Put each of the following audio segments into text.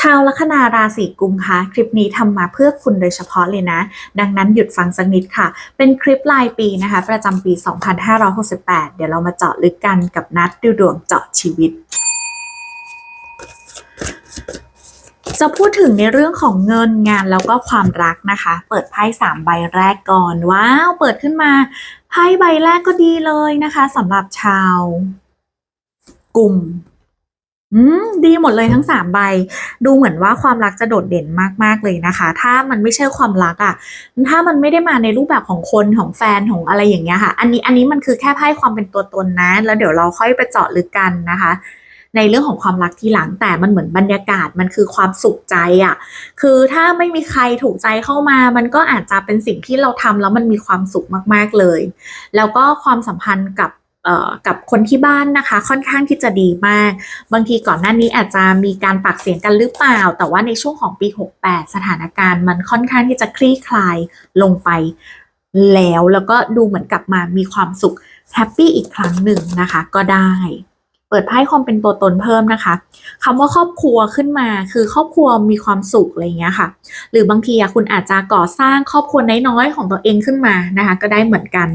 ชาวลัคนาราศีกุมคะคลิปนี้ทำมาเพื่อคุณโดยเฉพาะเลยนะ ดังนั้นหยุดฟังสักนิดค่ะ เป็นคลิปรายปีนะคะ ประจำปี 2568 เดี๋ยวเรามาเจาะลึกกันกับนัดดูดวงเจาะชีวิตจะพูดถึงในเรื่องของเงินงานแล้วก็ความรักนะคะ เปิดไพ่สามใบแรกก่อน ว้าว เปิดขึ้นมาไพ่ใบแรกก็ดีเลยนะคะสำหรับชาวกลุ่ม อืมดีหมดเลยทั้งสามใบ ดูเหมือนว่าความรักจะโดดเด่นมากๆเลยนะคะ ถ้ามันไม่ใช่ความรักอะ่ะ ถ้ามันไม่ได้มาในรูปแบบของคนของแฟนของอะไรอย่างเงี้ยค่ะ อันนี้อันนี้มันคือแค่ไพ่ความเป็นตัวตนนะ แล้วเดี๋ยวเราค่อยไปเจาะลึกกันนะคะ ในเรื่องของความรักทีหลังแต่มันเหมือนบรรยากาศมันคือความสุขใจอะ่ะ คือถ้าไม่มีใครถูกใจเข้ามา มันก็อาจจะเป็นสิ่งที่เราทำแล้วมันมีความสุขมากๆเลย แล้วก็ความสัมพันธ์กับ กับคนที่บ้านนะคะ ค่อนข้างที่จะดีมาก บางทีก่อนหน้านี้อาจจะมีการปากเสียงกันหรือเปล่า แต่ว่าในช่วงของปี 68 สถานการณ์มันค่อนข้างที่จะคลี่คลายลงไปแล้วแล้วก็ดูเหมือนกลับมามีความสุขแฮปปี้อีกครั้งหนึ่งนะคะก็ได้ เปิดไพ่ความเป็นตัวตนเพิ่มนะคะคำว่าครอบครัวขึ้นมาคือครอบครัวมีความสุขอะไรเงี้ยค่ะ หรือบางทีอะคุณอาจจะก่อสร้างครอบครัวน้อยๆของตัวเองขึ้นมานะคะ ก็ได้เหมือนกัน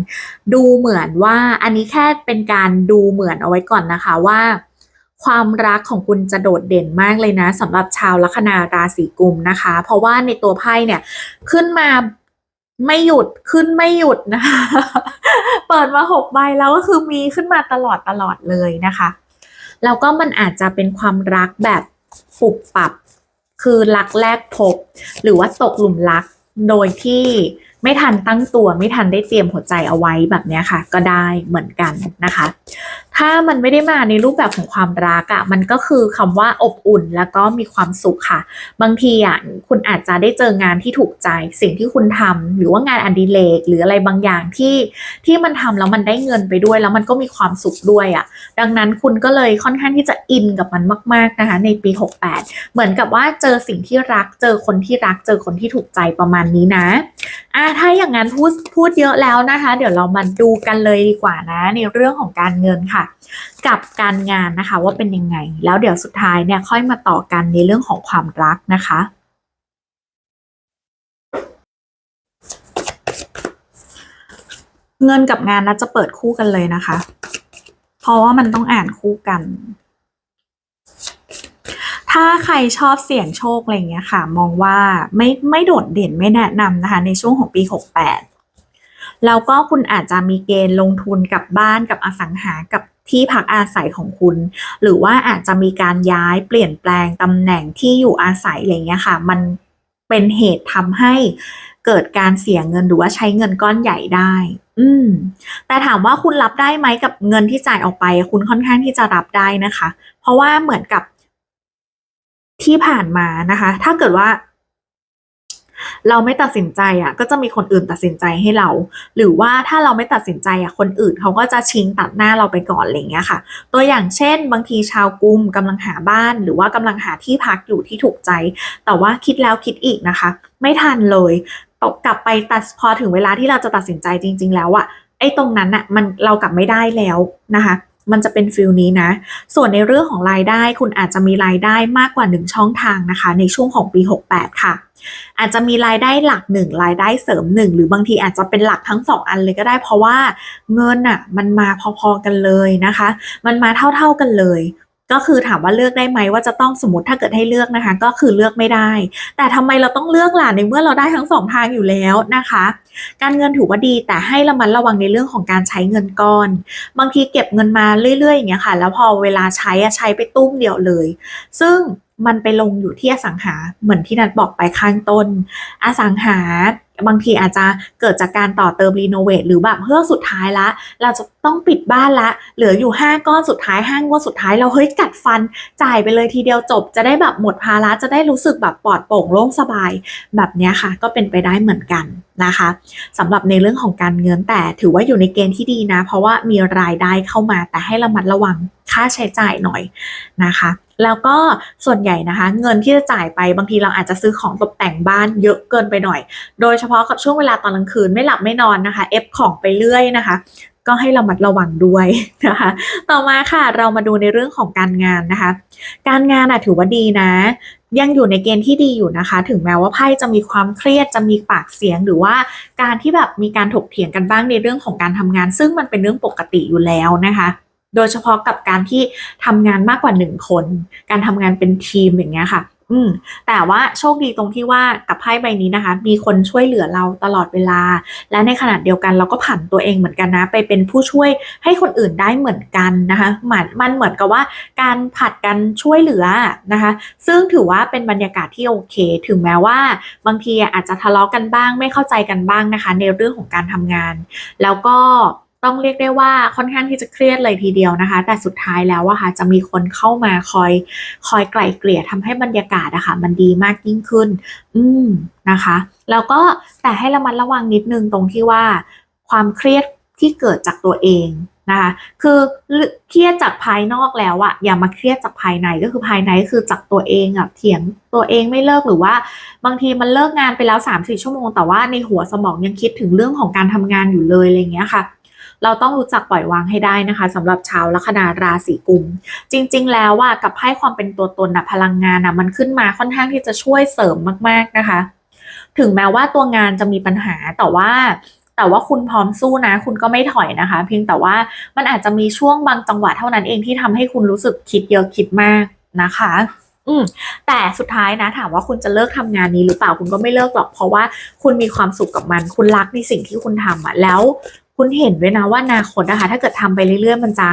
ดูเหมือนว่าอันนี้แค่เป็นการดูเหมือนเอาไว้ก่อนนะคะว่าความรักของคุณจะโดดเด่นมากเลยนะสำหรับชาวลัคนาราศีกุมนะคะ เพราะว่าในตัวไพ่เนี่ยขึ้นมา ไม่หยุดขึ้นไม่หยุดนะคะเปิดมาหกใบแล้วก็คือมีขึ้นมาตลอดตลอดเลยนะคะแล้วก็มันอาจจะเป็นความรักแบบปุบปับ คือรักแรกพบ หรือว่าตกหลุมรักโดยที่ไม่ทันตั้งตัวไม่ทันได้เตรียมหัวใจเอาไว้แบบนี้ค่ะ ก็ได้เหมือนกันนะคะ ถ้ามันไม่ได้มาในรูปแบบของความรักอะ่ะมันก็คือคำว่าอบอุ่นแล้วก็มีความสุขค่ะ บางทีอะคุณอาจจะได้เจองานที่ถูกใจสิ่งที่คุณทำหรือว่างานอดิเรกหรืออะไรบางอย่างที่ที่มันทำแล้วมันได้เงินไปด้วย แล้วมันก็มีความสุขด้วยอะ ดังนั้นคุณก็เลยค่อนข้างที่จะอินกับมันมาก ๆนะคะ ในปี 68 เหมือนกับว่าเจอสิ่งที่รักเจอคนที่รักเจอคนที่ถูกใจประมาณนี้นะอ่าถ้าอย่างนั้นพูดพูดเยอะแล้วนะคะ เดี๋ยวเรามาดูกันเลยดีกว่านะ ในเรื่องของการเงินค่ะกับการงานนะคะว่าเป็นยังไง แล้วเดี๋ยวสุดท้ายเนี่ยค่อยมาต่อกันในเรื่องของความรักนะคะเงินกับงานน่าจะเปิดคู่กันเลยนะคะ เพราะว่ามันต้องอ่านคู่กัน ถ้าใครชอบเสี่ยงโชคอะไรเงี้ยค่ะ มองว่าไม่ไม่โดดเด่นไม่แนะนำนะคะ ในช่วงของปี 68 แล้วก็คุณอาจจะมีเกณฑ์ลงทุนกับบ้านกับอสังหากับ ที่พักอาศัยของคุณ หรือว่าอาจจะมีการย้ายเปลี่ยนแปลงตำแหน่งที่อยู่อาศัยอะไรเงี้ยค่ะ มันเป็นเหตุทำให้เกิดการเสียเงินหรือว่าใช้เงินก้อนใหญ่ได้ อืม แต่ถามว่าคุณรับได้ไหมกับเงินที่จ่ายออกไป คุณค่อนข้างที่จะรับได้นะคะ เพราะว่าเหมือนกับที่ผ่านมานะคะ ถ้าเกิดว่า เราไม่ตัดสินใจอะก็จะมีคนอื่นตัดสินใจให้เรา หรือว่าถ้าเราไม่ตัดสินใจอะคนอื่นเขาก็จะชิงตัดหน้าเราไปก่อนอะไรเงี้ยค่ะ ตัวอย่างเช่น บางทีชาวกุมกำลังหาบ้าน หรือว่ากำลังหาที่พักอยู่ที่ถูกใจ แต่ว่าคิดแล้วคิดอีกนะคะ ไม่ทันเลยตกกลับไปตัดพอถึงเวลาที่เราจะตัดสินใจจริง ๆ แล้วอะไอ้ตรงนั้นอะมันเรากลับไม่ได้แล้วนะคะ มันจะเป็นฟิลนี้นะ ส่วนในเรื่องของรายได้คุณอาจจะมีรายได้มากกว่า 1 ช่องทางนะคะ ในช่วงของปี 68 ค่ะ อาจจะมีรายได้หลักหนึ่งรายได้เสริมหนึ่งหรือบางทีอาจจะเป็นหลักทั้งสองอันเลยก็ได้ เพราะว่าเงินอะมันมาพอๆกันเลยนะคะ มันมาเท่าๆกันเลย ก็คือถามว่าเลือกได้ไหมว่าจะต้องสมมติถ้าเกิดให้เลือกนะคะ ก็คือเลือกไม่ได้ แต่ทำไมเราต้องเลือกล่ะในเมื่อเราได้ทั้งสองทางอยู่แล้วนะคะ การเงินถือว่าดีแต่ให้ระมัดระวังในเรื่องของการใช้เงินก้อน บางทีเก็บเงินมาเรื่อยๆอย่างเงี้ยค่ะ แล้วพอเวลาใช้อะใช้ไปตุ้มเดียวเลย ซึ่งมันไปลงอยู่ที่อสังหาเหมือนที่นัดบอกไปข้างต้น อสังหาบางทีอาจจะเกิดจากการต่อเติมรีโนเวทหรือแบบเพื่อสุดท้ายละ เราจะต้องปิดบ้านละ เหลืออยู่ 5 ก้อนสุดท้าย5งวดสุดท้ายเราเฮ้ยกัดฟัน จ่ายไปเลยทีเดียวจบ จะได้แบบหมดภาระจะได้รู้สึกแบบปลอดโปร่งโล่งสบาย แบบเนี้ยค่ะ ก็เป็นไปได้เหมือนกันนะคะสำหรับในเรื่องของการเงินแต่ถือว่าอยู่ในเกณฑ์ที่ดีนะ เพราะว่ามีรายได้เข้ามาแต่ให้ระมัดระวังค่าใช้จ่ายหน่อยนะคะ แล้วก็ส่วนใหญ่นะคะ เงินที่จะจ่ายไปบางทีเราอาจจะซื้อของตกแต่งบ้านเยอะเกินไปหน่อย โดยเฉพาะกับช่วงเวลาตอนกลางคืนไม่หลับไม่นอนนะคะเอฟของไปเรื่อยนะคะก็ให้ระมัดระวังด้วยนะคะ ต่อมาค่ะเรามาดูในเรื่องของการงานนะคะ การงานอะถือว่าดีนะ ยังอยู่ในเกณฑ์ที่ดีอยู่นะคะ ถึงแม้ว่าไพ่จะมีความเครียดจะมีปากเสียงหรือว่าการที่แบบมีการถกเถียงกันบ้างในเรื่องของการทำงาน ซึ่งมันเป็นเรื่องปกติอยู่แล้วนะคะ โดยเฉพาะกับการที่ทำงานมากกว่าหนึ่งคน การทำงานเป็นทีมอย่างเงี้ยค่ะ อืมแต่ว่าโชคดีตรงที่ว่ากับไพ่ใบนี้นะคะ มีคนช่วยเหลือเราตลอดเวลา และในขณะเดียวกันเราก็ผันตัวเองเหมือนกันนะ ไปเป็นผู้ช่วยให้คนอื่นได้เหมือนกันนะคะหมันมันเหมือนกับว่าการผัดกันช่วยเหลือนะคะ ซึ่งถือว่าเป็นบรรยากาศที่โอเค ถึงแม้ว่า บางทีอาจจะทะเลาะกันบ้างไม่เข้าใจกันบ้างนะคะ ในเรื่องของการทำงาน แล้วก็ ต้องเรียกได้ว่าค่อนข้างที่จะเครียดเลยทีเดียวนะคะ แต่สุดท้ายแล้วอะค่ะจะมีคนเข้ามาคอยคอยไกล่เกลี่ยทำให้บรรยากาศอะค่ะมันดีมากยิ่งขึ้น อืมนะคะ แล้วก็แต่ให้ระมัดระวังนิดนึงตรงที่ว่าความเครียดที่เกิดจากตัวเองนะคะ คือเครียดจากภายนอกแล้วอะอย่ามาเครียดจากภายในก็คือภายในก็คือจากตัวเองอะเถียงตัวเองไม่เลิกหรือว่า บางทีมันเลิกงานไปแล้ว3าสี่ชั่วโมง แต่ว่าในหัวสมองยังคิดถึงเรื่องของการทำงานอยู่เลยอะไรเงี้ยค่ะ เราต้องรู้จักปล่อยวางให้ได้นะคะสำหรับชาวลัคนาราศีกุม จริง ๆ แล้วว่ากับไพ่ความเป็นตัวตนนะพลังงานนะมันขึ้นมาค่อนข้างที่จะช่วยเสริมมาก ๆนะคะ ถึงแม้ว่าตัวงานจะมีปัญหาแต่ว่าแต่ว่าคุณพร้อมสู้นะ คุณก็ไม่ถอยนะคะ เพียงแต่ว่ามันอาจจะมีช่วงบางจังหวะเท่านั้นเองที่ทำให้คุณรู้สึกคิดเยอะคิดมากนะคะ อืมแต่สุดท้ายนะถามว่าคุณจะเลิกทำงานนี้หรือเปล่าคุณก็ไม่เลิกหรอกเพราะว่าคุณมีความสุขกับมัน คุณรักในสิ่งที่คุณทำอะแล้ว คุณเห็นด้วยนะว่านาคตนะคะ ถ้าเกิดทำไปเรื่อยๆ มันจะ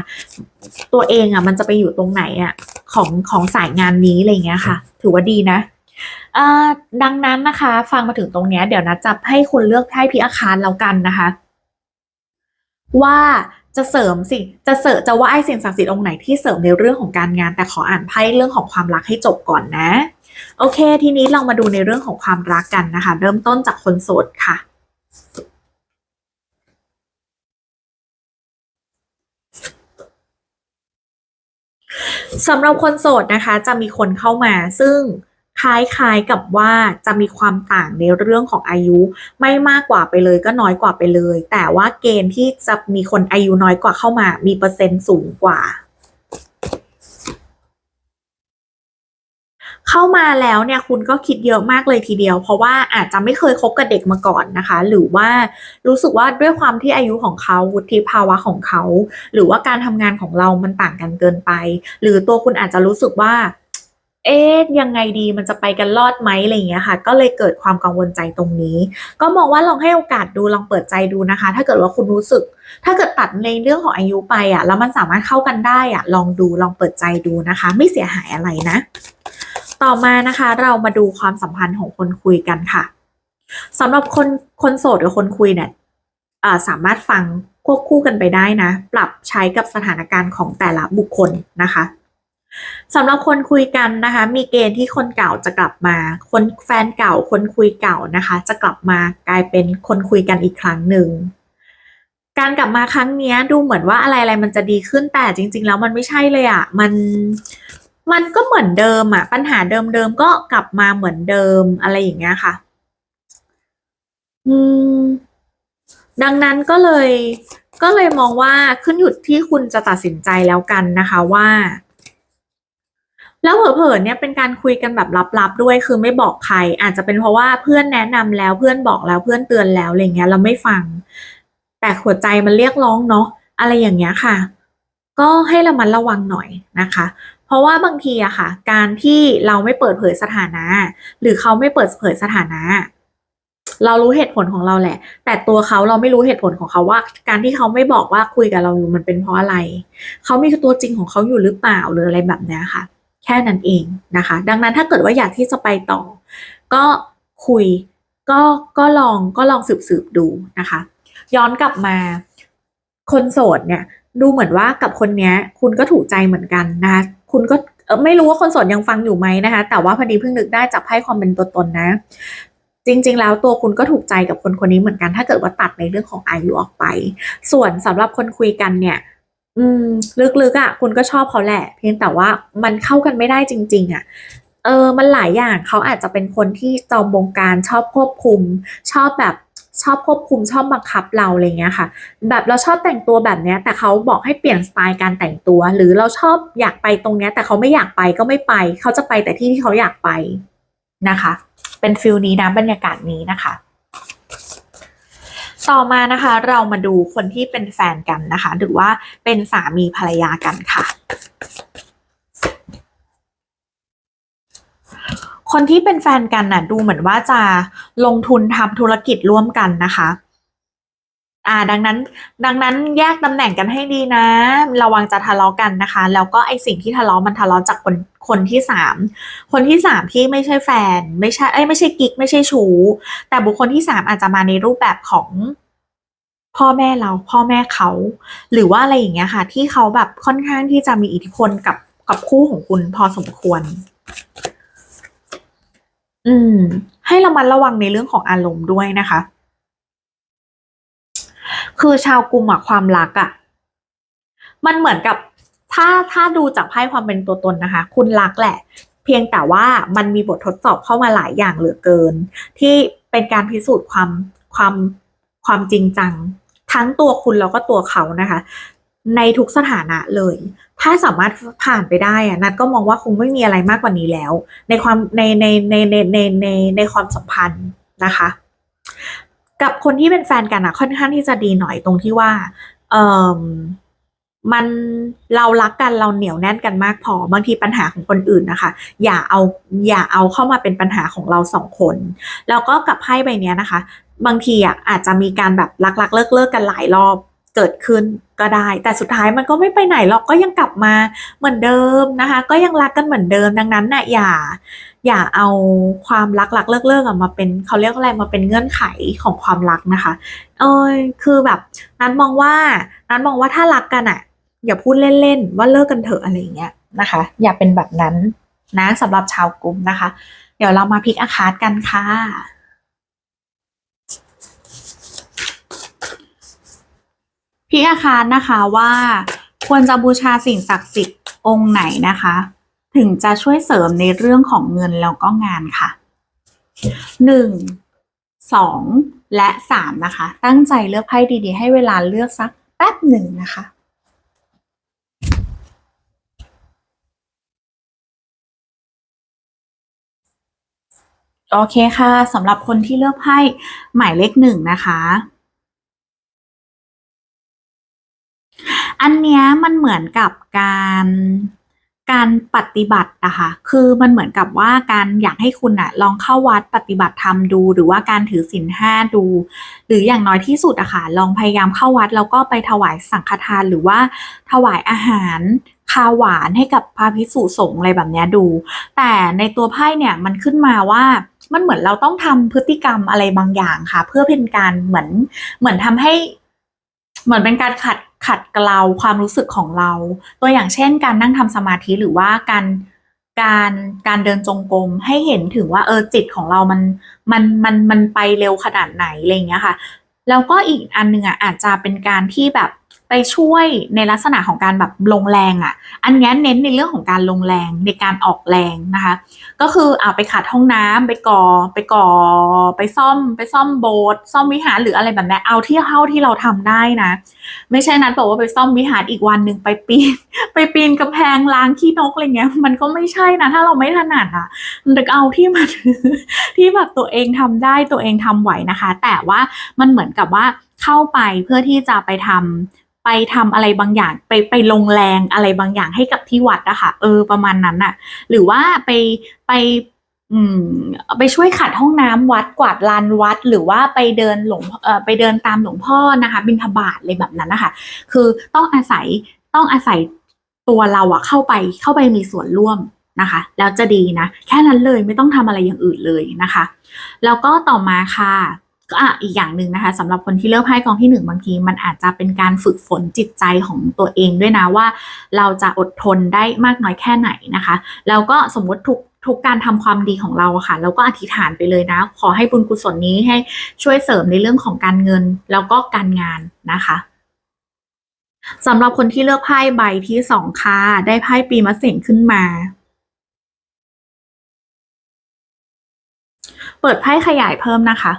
ตัวเองอะ มันจะไปอยู่ตรงไหนอะของของสายงานนี้อะไรเงี้ยค่ะ ถือว่าดีนะดังนั้นนะคะ ฟังมาถึงตรงเนี้ยเดี๋ยวนะจะให้คุณเลือกไพ่พิอาคารแล้วกันนะคะ ว่าจะเสริมสิจะเสริมจะว่าไอ้สิ่งศักดิ์สิทธิ์องค์ไหนที่เสริมในเรื่องของการงาน แต่ขออ่านไพ่เรื่องของความรักให้จบก่อนนะ โอเค ทีนี้เรามาดูในเรื่องของความรักกันนะคะ เริ่มต้นจากคนโสดค่ะ สำหรับคนโสดนะคะจะมีคนเข้ามาซึ่งคล้ายๆกับว่าจะมีความต่างในเรื่องของอายุ ไม่มากกว่าไปเลยก็น้อยกว่าไปเลย แต่ว่าเกณฑ์ที่จะมีคนอายุน้อยกว่าเข้ามา มีเปอร์เซ็นต์สูงกว่า เข้ามาแล้วเนี่ยคุณก็คิดเยอะมากเลยทีเดียว เพราะว่าอาจจะไม่เคยคบกับเด็กมาก่อนนะคะ หรือว่ารู้สึกว่าด้วยความที่อายุของเขาวุฒิภาวะของเขา หรือว่าการทำงานของเรามันต่างกันเกินไป หรือตัวคุณอาจจะรู้สึกว่าเอ๊ะยังไงดีมันจะไปกันรอดไหมอะไรอย่างเงี้ยค่ะ ก็เลยเกิดความกังวลใจตรงนี้ ก็มองว่าลองให้โอกาสดูลองเปิดใจดูนะคะ ถ้าเกิดว่าคุณรู้สึก ถ้าเกิดตัดในเรื่องของอายุไปอะแล้วมันสามารถเข้ากันได้อะลองดูลองเปิดใจดูนะคะ ไม่เสียหายอะไรนะ ต่อมานะคะ เรามาดูความสัมพันธ์ของคนคุยกันค่ะสำหรับคนคนโสดกับคนคุยเนี่ยสามารถฟังควบคู่กันไปได้นะ ปรับใช้กับสถานการณ์ของแต่ละบุคคลนะคะสำหรับคนคุยกันนะคะ มีเกณฑ์ที่คนเก่าจะกลับมา คนแฟนเก่า คนคุยเก่านะคะ จะกลับมากลายเป็นคนคุยกันอีกครั้งหนึ่งการกลับมาครั้งนี้ดูเหมือนว่าอะไรอะไรมันจะดีขึ้นแต่จริง ๆ แล้วมันไม่ใช่เลยอะ่ะมัน มันก็เหมือนเดิมอะ่ะปัญหาเดิมๆก็กลับมาเหมือนเดิมอะไรอย่างเงี้ยค่ะ อืม ดังนั้นก็เลย ก็เลยมองว่าขึ้นอยู่ที่คุณจะตัดสินใจแล้วกันนะคะว่า แล้วเผลอๆเนี่ยเป็นการคุยกันแบบลับๆด้วยคือไม่บอกใคร อาจจะเป็นเพราะว่าเพื่อนแนะนำแล้วเพื่อนบอกแล้วเพื่อนเตือนแล้วอะไรเงี้ยเราไม่ฟัง แต่หัวใจมันเรียกร้องเนาะอะไรอย่างเงี้ยค่ะก็ให้ระมัดระวังหน่อยนะคะ เพราะว่าบางทีอะค่ะ การที่เราไม่เปิดเผยสถานะ หรือเขาไม่เปิดเผยสถานะ เรารู้เหตุผลของเราแหละ แต่ตัวเขาเราไม่รู้เหตุผลของเขาว่า การที่เขาไม่บอกว่าคุยกับเราอยู่มันเป็นเพราะอะไร เขามีตัวจริงของเขาอยู่หรือเปล่าหรืออะไรแบบนี้ค่ะ แค่นั้นเองนะคะ ดังนั้นถ้าเกิดว่าอยากที่จะไปต่อ ก็คุยก็ก็ลองก็ลองสืบสืบดูนะคะ ย้อนกลับมาคนโสดเนี่ย ดูเหมือนว่ากับคนเนี้ย คุณก็ถูกใจเหมือนกันนะ คุณก็ไม่รู้ว่าคนสดยังฟังอยู่ไหมนะคะ แต่ว่าพอดีเพิ่งนึกได้จากไพ่ความเป็นตัวตนนะ จริง ๆ แล้วตัวคุณก็ถูกใจกับคนคนนี้เหมือนกัน ถ้าเกิดว่าตัดในเรื่องของอายุออกไป ส่วนสำหรับคนคุยกันเนี่ย อืม ลึกๆอะ่ะ คุณก็ชอบเขาแหละ เพียงแต่ว่ามันเข้ากันไม่ได้จริง ๆอะ่ะเออ มันหลายอย่างเขาอาจจะเป็นคนที่จอมบงการชอบควบคุม ชอบแบบ ชอบควบคุมชอบบังคับเราอะไรเงี้ยค่ะ แบบเราชอบแต่งตัวแบบเนี้ย แต่เขาบอกให้เปลี่ยนสไตล์การแต่งตัว หรือเราชอบอยากไปตรงเนี้ย แต่เขาไม่อยากไปก็ไม่ไป เขาจะไปแต่ที่ที่เขาอยากไปนะคะ เป็นฟิลนี้นะบรรยากาศนี้นะคะ ต่อมานะคะ เรามาดูคนที่เป็นแฟนกันนะคะ หรือว่าเป็นสามีภรรยากันค่ะ คนที่เป็นแฟนกันน่ะ ดูเหมือนว่าจะลงทุนทำธุรกิจร่วมกันนะคะ อ่า ดังนั้น ดังนั้นแยกตำแหน่งกันให้ดีนะ ระวังจะทะเลาะกันนะคะ แล้วก็ไอสิ่งที่ทะเลาะมันทะเลาะจากคนคนที่สามคนที่สามที่ไม่ใช่แฟน ไม่ใช่ เอ้ย ไม่ใช่กิ๊ก ไม่ใช่ชู้ แต่บุคคลที่สามอาจจะมาในรูปแบบของพ่อแม่เราพ่อแม่เขา หรือว่าอะไรอย่างเงี้ยค่ะ ที่เขาแบบค่อนข้างที่จะมีอิทธิพลกับกับคู่ของคุณพอสมควร อืม ให้ระมัดระวังในเรื่องของอารมณ์ด้วยนะคะ คือชาวกลุ่มอะความรักอะมันเหมือนกับถ้าถ้าดูจากไพ่ความเป็นตัวตนนะคะ คุณรักแหละ เพียงแต่ว่ามันมีบททดสอบเข้ามาหลายอย่างเหลือเกิน ที่เป็นการพิสูจน์ความความความจริงจัง ทั้งตัวคุณแล้วก็ตัวเขานะคะ ในทุกสถานะเลย ถ้าสามารถผ่านไปได้อะนัดก็มองว่าคงไม่มีอะไรมากกว่านี้แล้ว ในความในในในในในในในความสัมพันธ์นะคะ กับคนที่เป็นแฟนกันอะค่อนข้างที่จะดีหน่อยตรงที่ว่า เออมันเรารักกันเราเหนียวแน่นกันมากพอบางทีปัญหาของคนอื่นนะคะ อย่าเอาอย่าเอาเข้ามาเป็นปัญหาของเราสองคน แล้วก็กับไพ่ใบนี้นะคะ บางทีอะอาจจะมีการแบบรักๆเลิกเลิกๆกันหลายรอบ เกิดขึ้นก็ได้ แต่สุดท้ายมันก็ไม่ไปไหนหรอกก็ยังกลับมาเหมือนเดิมนะคะ ก็ยังรักกันเหมือนเดิมดังนั้นน่ะอย่าอย่าเอาความรักรักเลิกเลิกๆอะมาเป็นเขาเรียกอะไรมาเป็นเงื่อนไขของความรักนะคะเอยคือแบบนั้นมองว่านั้นมองว่าถ้ารักกันอะอย่าพูดเล่นๆว่าเลิกกันเถอะอะไรอย่างเงี้ยนะคะ อย่าเป็นแบบนั้นนะสำหรับชาวกลุ่มนะคะ เดี๋ยวเรามาพิกอาคาดกันค่ะ พิกอาคารนะคะว่าควรจะบูชาสิ่งศักดิ์สิทธิ์องค์ไหนนะคะ ถึงจะช่วยเสริมในเรื่องของเงินแล้วก็งานค่ะหนึ่งสองและสามนะคะ ตั้งใจเลือกไพ่ดีๆ ให้เวลาเลือกสักแป๊บหนึ่งนะคะโอเคค่ะสำหรับคนที่เลือกไพ่หมายเลขหนึ่งนะคะ อันเนี้ยมันเหมือนกับการการปฏิบัติอะค่ะคือมันเหมือนกับว่าการอยากให้คุณอะลองเข้าวัดปฏิบัติธรรมดู หรือว่าการถือศีลห้าดู หรืออย่างน้อยที่สุดอะค่ะลองพยายามเข้าวัดแล้วก็ไปถวายสังฆทานหรือว่าถวายอาหารคาหวานให้กับพระภิกษุสงฆ์อะไรแบบเนี้ยดู แต่ในตัวไพ่เนี่ยมันขึ้นมาว่ามันเหมือนเราต้องทำพฤติกรรมอะไรบางอย่างค่ะ เพื่อเป็นการเหมือนเหมือนทำให้ เหมือนเป็นการขัด ขัดเกลาความรู้สึกของเรา ตัวอย่างเช่น การนั่งทำสมาธิหรือว่าการการการเดินจงกรมให้เห็นถึงว่าเออจิตของเรามันมันมันมันไปเร็วขนาดไหนอะไรเงี้ยค่ะแล้วก็อีกอันหนึ่งอะอาจจะเป็นการที่แบบ ไปช่วยในลักษณะของการแบบลงแรงอะ อันนี้เน้นในเรื่องของการลงแรงในการออกแรงนะคะ ก็คือเอาไปขัดห้องน้ำไปก่อไปก่อ ไปซ่อม ไปซ่อมโบสถ์ซ่อมวิหารหรืออะไรแบบนี้เอาที่เท่าที่เราทำได้นะ ไม่ใช่นั้นบอกว่าไปซ่อมวิหารอีกวันหนึ่งไปปีน ไปปีนกำแพงล้างขี้นกอะไรเงี้ย มันก็ไม่ใช่นะถ้าเราไม่ถนัดอะมันเอาที่มันที่แบบตัวเองทำได้ตัวเองทำไหวนะคะ แต่ว่ามันเหมือนกับว่าเข้าไปเพื่อที่จะไปทำ ไปทำอะไรบางอย่าง ไปไปลงแรงอะไรบางอย่างให้กับที่วัดอะคะเออประมาณนั้นอะหรือว่าไปไปอืมไปช่วยขัดห้องน้ำวัดกวาดลานวัด หรือว่าไปเดินหลวงเอ่อไปเดินตามหลวงพ่อนะคะบิณฑบาตอะไรแบบนั้นนะคะคือต้องอาศัยต้องอาศัยตัวเราอะเข้าไปเข้าไปมีส่วนร่วมนะคะ แล้วจะดีนะ แค่นั้นเลยไม่ต้องทำอะไรอย่างอื่นเลยนะคะ แล้วก็ต่อมาค่ะ ก็อีกอย่างหนึ่งนะคะสำหรับคนที่เลือกไพ่กองที่หนึ่งบางที มันอาจจะเป็นการฝึกฝนจิตใจของตัวเองด้วยนะว่า เราจะอดทนได้มากน้อยแค่ไหนนะคะ แล้วก็สมมติทุกทุกการทำความดีของเราอะค่ะเราก็อธิษฐานไปเลยนะ ขอให้บุญกุศลนี้ให้ช่วยเสริมในเรื่องของการเงินแล้วก็การงานนะคะสำหรับคนที่เลือกไพ่ใบที่สองค่ะได้ไพ่ปีมะเสงขึ้นมา เปิดไพ่ขยายเพิ่มนะคะ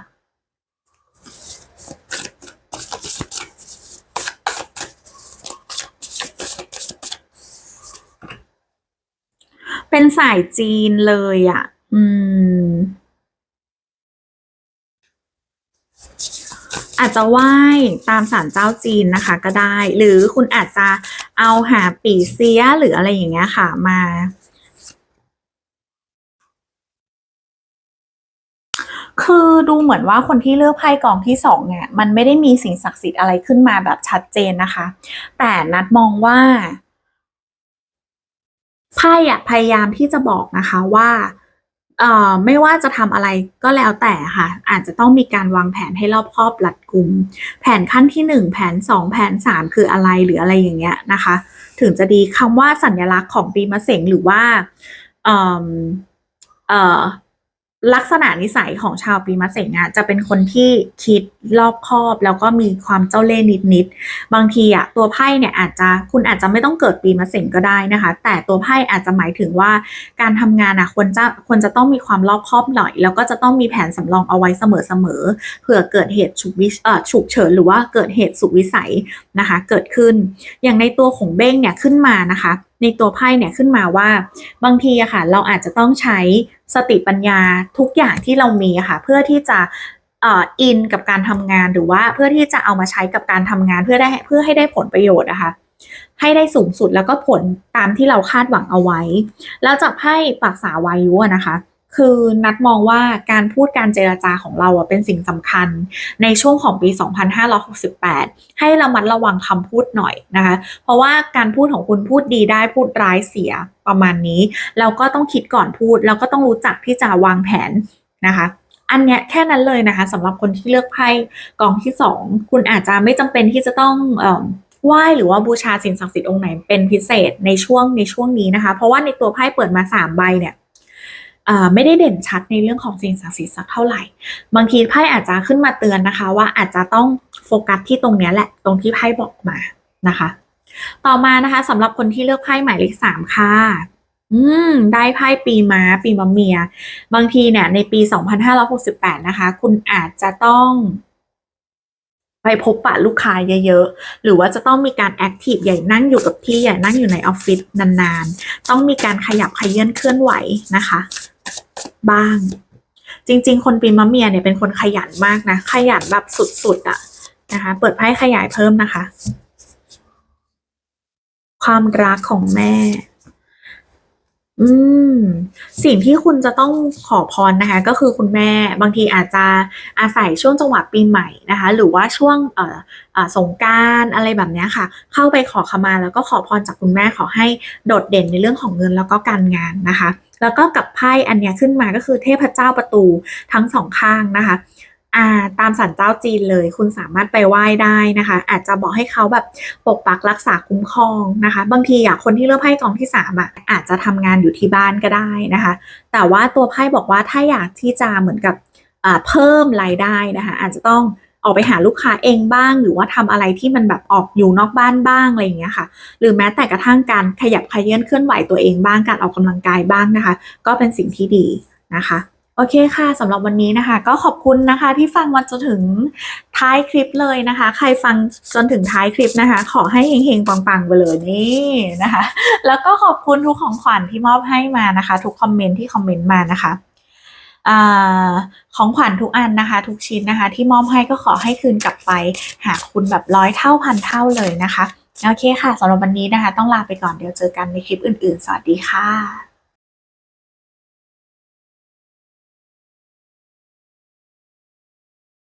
เป็นสายจีนเลยอะ อืม อาจจะไหว้ตามศาลเจ้าจีนนะคะ ก็ได้ หรือคุณอาจจะเอาหาปีเสียหรืออะไรอย่างเงี้ยค่ะ มาคือดูเหมือนว่าคนที่เลือกไพ่กองที่สองเนี่ยมันไม่ได้มีสิ่งศักดิ์สิทธิ์อะไรขึ้นมาแบบชัดเจนนะคะ แต่นัดมองว่า ไพ่อะพยายามที่จะบอกนะคะว่าเอ่อไม่ว่าจะทำอะไรก็แล้วแต่ค่ะ อาจจะต้องมีการวางแผนให้รอบครอบหลัดกลุ่ม แผนขั้นที่หนึ่งแผนสองแผนสามคืออะไรหรืออะไรอย่างเงี้ยนะคะ ถึงจะดีคำว่าสัญลักษณ์ของปีมะเสงหรือว่าเอ่อเอ่อ ลักษณะนิสัยของชาวปีมะเสงอะจะเป็นคนที่คิดรอบคอบ แล้วก็มีความเจ้าเล่ห์นิดๆบางทีอะตัวไพ่เนี่ยอาจจะคุณอาจจะไม่ต้องเกิดปีมะเสงก็ได้นะคะ แต่ตัวไพ่อาจจะหมายถึงว่าการทำงานอะควรจะควรจะต้องมีความรอบคอบหน่อย แล้วก็จะต้องมีแผนสำรองเอาไว้เสมอๆเผื่อเกิดเหตุฉุกวิเอ่อฉุกเฉินหรือว่าเกิดเหตุสุวิสัยนะคะ เกิดขึ้น อย่างในตัวของเบ้งเนี่ยขึ้นมานะคะ ในตัวไพ่เนี่ยขึ้นมาว่า บางทีอะค่ะ เราอาจจะต้องใช้สติปัญญาทุกอย่างที่เรามีอะค่ะ เพื่อที่จะอินกับการทำงานหรือว่าเพื่อที่จะเอามาใช้กับการทำงานเพื่อได้เพื่อให้ได้ผลประโยชน์นะคะให้ได้สูงสุดแล้วก็ผลตามที่เราคาดหวังเอาไว้ แล้วจากไพ่ปรักษาวายุอะนะคะ คือนัดมองว่าการพูดการเจรจาของเราอะเป็นสิ่งสำคัญ ในช่วงของปี 2568 ให้ระมัดระวังคำพูดหน่อยนะคะ เพราะว่าการพูดของคุณพูดดีได้พูดร้ายเสียประมาณนี้เราก็ต้องคิดก่อนพูด แล้วก็ต้องรู้จักที่จะวางแผนนะคะอันเนี้ยแค่นั้นเลยนะคะสำหรับคนที่เลือกไพ่กองที่สองคุณอาจจะไม่จำเป็นที่จะต้องอ่อไหว้หรือว่าบูชาสิ่งศักดิ์สิทธิ์องค์ไหนเป็นพิเศษในช่วงในช่วงนี้นะคะ เพราะว่าในตัวไพ่เปิดมาสามใบเนี่ย ไม่ได้เด่นชัดในเรื่องของสิ่งศักดิ์สิทธิ์สักเท่าไหร่ บางทีไพ่อาจจะขึ้นมาเตือนนะคะ ว่าอาจจะต้องโฟกัสที่ตรงนี้แหละ ตรงที่ไพ่บอกมานะคะ ต่อมานะคะสำหรับคนที่เลือกไพ่หมายเลขสามค่ะอืม ได้ไพ่ปีม้า ปีมะเมีย บางทีเนี่ย ในปี 2568 นะคะ คุณอาจจะต้อง ไปพบปะลูกค้าเยอะๆ หรือว่าจะต้องมีการแอคทีฟใหญ่นั่งอยู่กับที่ใหญ่นั่งอยู่ในออฟฟิศนานๆ ต้องมีการขยับขยื่นเคลื่อนไหวนะคะ บ้าง จริง ๆ คนปีมะเมียเนี่ยเป็นคนขยันมากนะ ขยันแบบสุดๆอะนะคะ เปิดไพ่ขยายเพิ่มนะคะ ความรักของแม่ อืม สิ่งที่คุณจะต้องขอพรนะคะ ก็คือคุณแม่บางทีอาจจะอาศัยช่วงจังหวะปีใหม่นะคะ หรือว่าช่วงเอ่อสงกานต์อะไรแบบนี้ค่ะ เข้าไปขอขมาแล้วก็ขอพรจากคุณแม่ขอให้โดดเด่นในเรื่องของเงินแล้วก็การงานนะคะ แล้วก็กับไพ่อันเนี้ยขึ้นมาก็คือเทพเจ้าประตูทั้งสองข้างนะคะอ่าตามสันเจ้าจีนเลย คุณสามารถไปไหว้ได้นะคะ อาจจะบอกให้เขาแบบปกปักรักษาคุ้มครองนะคะ บางทีอะคนที่เลือกไพ่กองที่สามอะอาจจะทำงานอยู่ที่บ้านก็ได้นะคะ แต่ว่าตัวไพ่บอกว่าถ้าอยากที่จะเหมือนกับเพิ่มรายได้นะคะ อาจจะต้อง ออกไปหาลูกค้าเองบ้าง หรือว่าทำอะไรที่มันแบบออกอยู่นอกบ้านบ้างอะไรอย่างเงี้ยค่ะ หรือแม้แต่กระทั่งการขยับขยื่นเคลื่อนไหวตัวเองบ้างการออกกำลังกายบ้างนะคะ ก็เป็นสิ่งที่ดีนะคะโอเคค่ะสำหรับวันนี้นะคะ ก็ขอบคุณนะคะที่ฟังมาจนถึงท้ายคลิปเลยนะคะ ใครฟังจนถึงท้ายคลิปนะคะ ขอให้เฮงๆปังๆไปเลยนี่นะคะ แล้วก็ขอบคุณทุกของขวัญที่มอบให้มานะคะ ทุกคอมเมนต์ที่คอมเมนต์มานะคะ อของขวัญทุกอันนะคะ ทุกชิ้นนะคะ ที่มอบให้ก็ขอให้คืนกลับไป หาคุณแบบร้อยเท่าพันเท่าเลยนะคะ โอเคค่ะสำหรับวันนี้นะคะ ต้องลาไปก่อนเดี๋ยวเจอกันในคลิปอื่นๆ สวัสดีค่ะ